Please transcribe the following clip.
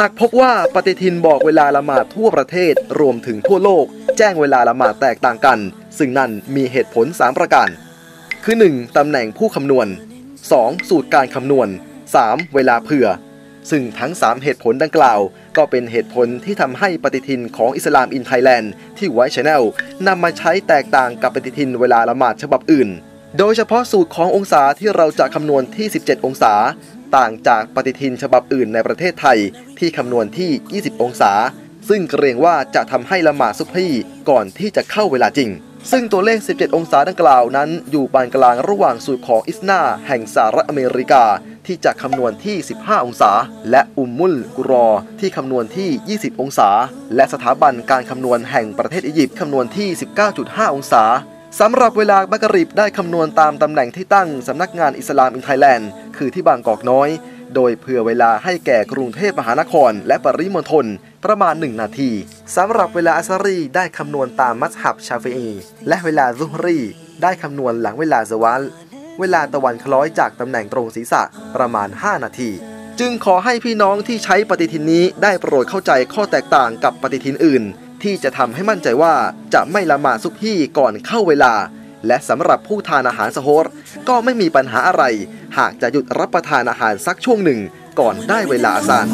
หากพบว่าปฏิทินบอกเวลาละหมาดทั่วประเทศรวมถึงทั่วโลก แจ้งเวลาละหมาดแตกต่างกัน ซึ่งนั่นมีเหตุผล 3 ประการ คือ 1. ตำแหน่งผู้คำนวณ 2. สูตรการคำนวณ 3. เวลาเผื่อ ซึ่งทั้ง 3 เหตุผลดังกล่าว ก็เป็นเหตุผลที่ทำให้ปฏิทินของอิสลามอินไทยแลนด์ที่ไว้ชแนลนำมาใช้แตกต่างกับปฏิทินเวลาละหมาดฉบับอื่น โดยเฉพาะสูตรขององศาที่เราจะคำนวณที่ 17 องศา ต่างจากปฏิทินฉบับอื่นในประเทศไทยที่คำนวณที่ 20 องศา ซึ่งเกรงว่าจะทำให้ละหมาดซุบฮีก่อนที่จะเข้าเวลาจริง ซึ่งตัวเลข 17 องศาดังกล่าวนั้น อยู่ปานกลางระหว่างสูตรของอิสนาแห่งสหรัฐอเมริกาที่จะคำนวณที่ 15 องศา และอุมมุลกุรอที่คำนวณที่ 20 องศา และสถาบันการคำนวณแห่งประเทศอียิปต์คำนวณที่ 19.5 องศา สำหรับเวลาบักริบได้คำนวณตามตำแหน่งที่ตั้งสำนักงานอิสลามอินไทยแลนด์คือที่บางกอกน้อย โดยเผื่อเวลาให้แก่กรุงเทพมหานคร และปริมณฑลประมาณ 1 นาทีสำหรับเวลาอัสรีได้คำนวณตามมัสฮับชาฟีอีและเวลาซุฮรีได้คำนวณหลังเวลาซวัลเวลาตะวันคล้อยจากตำแหน่งตรงศีรษะประมาณ 5 นาที จึงขอให้พี่น้องที่ใช้ปฏิทินนี้ได้โปรดเข้าใจข้อแตกต่างกับปฏิทินอื่น ที่จะทำให้มั่นใจว่าจะไม่ละหมาดซุบฮี่ก่อนเข้าเวลา และสำหรับผู้ทานอาหารสโฮรก็ไม่มีปัญหาอะไร หากจะหยุดรับประทานอาหารสักช่วงหนึ่งก่อนได้เวลาอาซาน